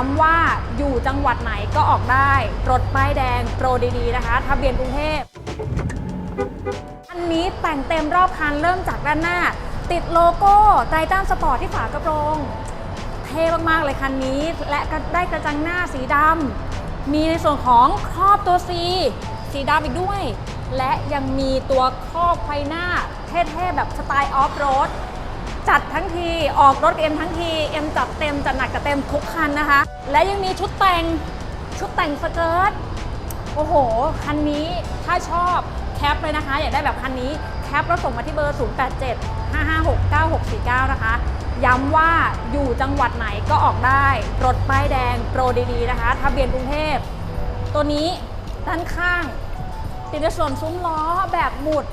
ย้ำว่าอยู่จังหวัดไหนก็ออกได้ รถป้ายแดงโปรดีๆนะคะทะเบียนกรุงเทพอันนี้แต่งเต็มรอบคันเริ่มจากด้านหน้า ติดโลโก้ไททันสปอร์ตที่ฝากระโปรงเท่มากๆเลยคันนี้ และก็ได้กระจังหน้าสีดำมีในส่วนของครอบตัว C สีดำอีกด้วย และยังมีตัวครอบไฟหน้าเท่ๆแบบสไตล์ออฟโรด จัดทั้งทีออกรถเอ็มทั้งทีเอ็มจัดเต็มจัดหนักจัดเต็มทุกคันนะคะ และยังมีชุดแต่งชุดแต่งสเกิร์ตโอ้โห คันนี้ถ้าชอบแคปเลยนะคะ อยากได้แบบคันนี้แคปแล้วส่งมาที่เบอร์ 087 556 9649 นะคะ ย้ำว่าอยู่จังหวัดไหนก็ออกได้ รถป้ายแดงโปรดีๆนะคะทะเบียนกรุงเทพ ตัวนี้ด้านข้างติดส่วนซุ้มล้อแบบหมุด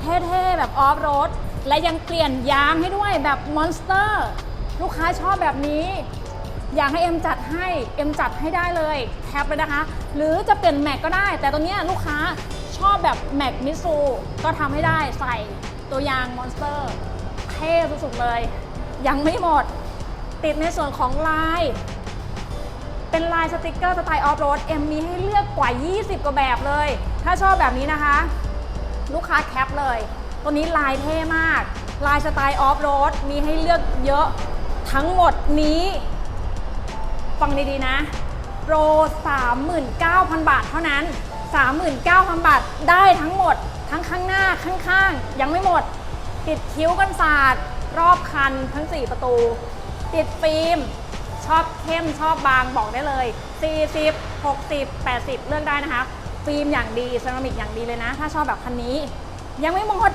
เท่ๆ แบบออฟโรด และยังเปลี่ยนยางให้ด้วยแบบมอนสเตอร์ลูกค้าชอบแบบนี้ อยากให้เอ็มจัดให้เอ็มจัดให้ได้เลยแคปเลยนะคะ หรือจะเปลี่ยนแม็กก็ได้ แต่ตัวนี้ลูกค้าชอบแบบแม็กมิซูก็ทำให้ได้ใส่ตัวยางมอนสเตอร์เท่สุดๆเลย ยังไม่หมดติดในส่วนของลายเป็นลายสติกเกอร์สไตล์ออฟโรดเอ็มมีให้เลือกกว่า 20 กว่าแบบเลย ถ้าชอบแบบนี้นะคะ ลูกค้าแคปเลย ตัวนี้ลายเท่มาก ลายสไตล์ออฟโรดมีให้เลือกเยอะทั้งหมดนี้ ฟังดีๆนะ โปร 39,000 บาทเท่านั้น 39,000 บาทได้ทั้งหมดทั้งข้างหน้าข้างๆ ยังไม่หมด ติดคิ้วกันศาสตร์ รอบคันทั้ง 4 ประตู ติดฟิล์ม ชอบเข้มชอบบางบอกได้เลย 40 60 80 เลือกได้นะคะ ฟิล์มอย่างดีเซรามิกอย่างดีเลยนะ ถ้าชอบแบบคันนี้ ยังไม่หมด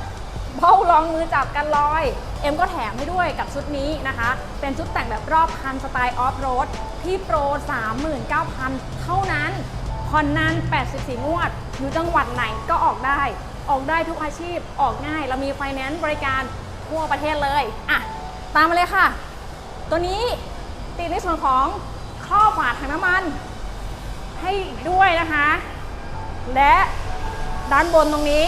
เบ้าลองมือจับกันลอย เอ็มก็แถมให้ด้วยกับชุดนี้นะคะ เป็นชุดแต่งแบบรอบคันสไตล์ออฟโรดที่โปร 39,000 เท่านั้นผ่อนนาน 84 งวด อยู่จังหวัดไหนก็ออกได้ ออกได้ทุกอาชีพออกง่าย เรามีไฟแนนซ์บริการทั่วประเทศเลยอะตามมาเลยค่ะ ตัวนี้ติดในส่วนของข้อฝาถังน้ำมัน ให้อีกด้วยนะคะ และด้านบนตรงนี้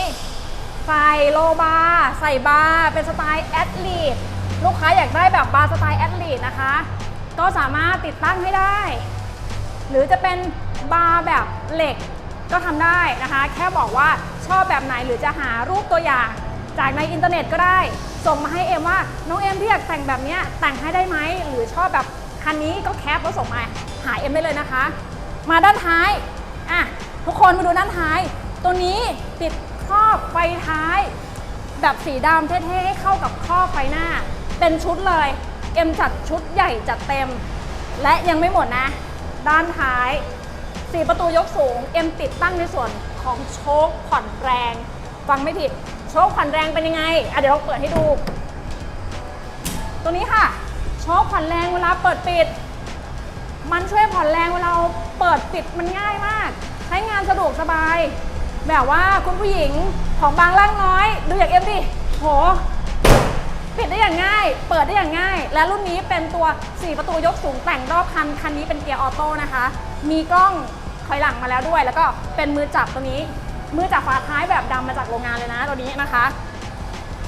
ใส่โลบาร์ใส่บาร์เป็นสไตล์แอดลีดลูกค้าอยากได้แบบบาร์สไตล์แอดลีดนะคะ ก็สามารถติดตั้งให้ได้ หรือจะเป็นบาร์แบบเหล็กก็ทำได้นะคะ แค่บอกว่าชอบแบบไหนหรือจะหารูปตัวอย่าง จากในอินเทอร์เน็ตก็ได้ ส่งมาให้เอ็มว่าน้องเอ็มที่อยากแต่งแบบนี้แต่งให้ได้ไหมหรือชอบแบบคันนี้ก็แคปแล้วส่งมาหาเอ็มได้เลยนะคะ มาด้านท้ายอะทุกคนมาดูด้านท้าย ตัวนี้ติด ครอบไฟท้าย แบบสีดำเท่ๆให้เข้ากับครอบไฟหน้า เป็นชุดเลย เอ็มจัดชุดใหญ่จัดเต็ม และยังไม่หมดนะ ด้านท้าย4ประตูยกสูง เอ็มติดตั้งในส่วนของโชคผ่อนแรง ฟังไม่ผิด โชคผ่อนแรงเป็นยังไงอะเดี๋ยวเราเปิดให้ดู ตัวนี้ค่ะ โชคผ่อนแรงเวลาเปิดปิด มันช่วยผ่อนแรงเวลาเปิดปิดมันง่ายมาก ใช้งานสะดวกสบาย แบบว่าคุณผู้หญิงของบางร่างน้อย ดูอย่างเอ็มดิโหปิดได้อย่างง่าย เปิดได้อย่างง่าย และรุ่นนี้เป็นตัว 4 ประตูยกสูงแต่งรอบคัน คันนี้เป็นเกียร์ออโต้นะคะ มีกล้องถอยหลังมาแล้วด้วย แล้วก็เป็นมือจับตัวนี้ มือจับฝาท้ายแบบดำมาจากโรงงานเลยนะตัวนี้นะคะ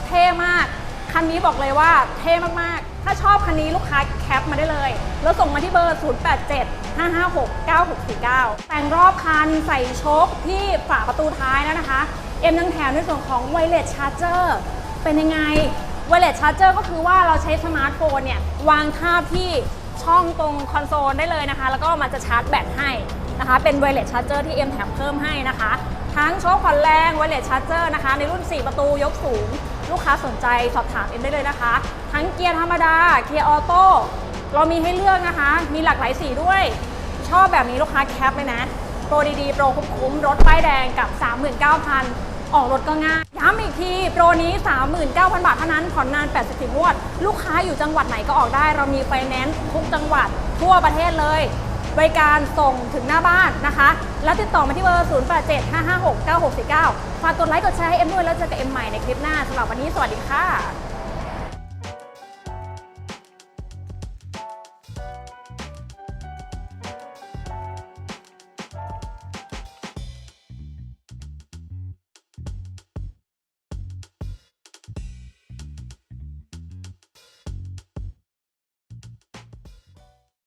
เท่มาก คันนี้บอกเลยว่าเท่มาก ถ้าชอบคันนี้ลูกค้าแคปมาได้เลย แล้วส่งมาที่เบอร์ 087 556 9649 แต่งรอบคันใส่โชคที่ฝาประตูท้ายแล้วนะคะ เอ็มยังแถมในส่วนของไวเลสชาร์เจอร์เป็นยังไงไวเลสชาร์เจอร์ก็คือว่าเราใช้สมาร์ทโฟนเนี่ย วางทาบที่ช่องตรงคอนโซลได้เลยนะคะ แล้วก็มันจะชาร์จแบตให้นะคะ เป็นไวเลสชาร์เจอร์ที่เอ็มแถมเพิ่มให้นะคะ ทั้งโชคผ่อนแรงไวเลสชาร์เจอร์นะคะ ในรุ่น 4 ประตูยกสูง ลูกค้าสนใจสอบถามเอ็มได้เลยนะคะ ทั้งเกียร์ธรรมดา เกียร์ออโต้เรามีให้เลือกนะคะ มีหลากหลายสีด้วย ชอบแบบนี้ลูกค้าแคปเลยนะ โปรดีๆ โปรคุ้มๆรถป้ายแดงกับ 39,000 ออกรถก็ง่าย ย้ำอีกที โปรนี้ 39,000 บาทเท่านั้น ผ่อนนาน 84งวด ลูกค้าอยู่จังหวัดไหนก็ออกได้ เรามีไฟแนนซ์ทุกจังหวัดทั่วประเทศเลย บริการส่งถึงหน้าบ้านนะคะ แล้วติดต่อมาที่เบอร์ 087 556 9649 ฝากกดไลค์กดแชร์ให้เอ็มด้วยแล้วเจอกับเอ็มใหม่ในคลิปหน้าสำหรับวันนี้สวัสดีค่ะ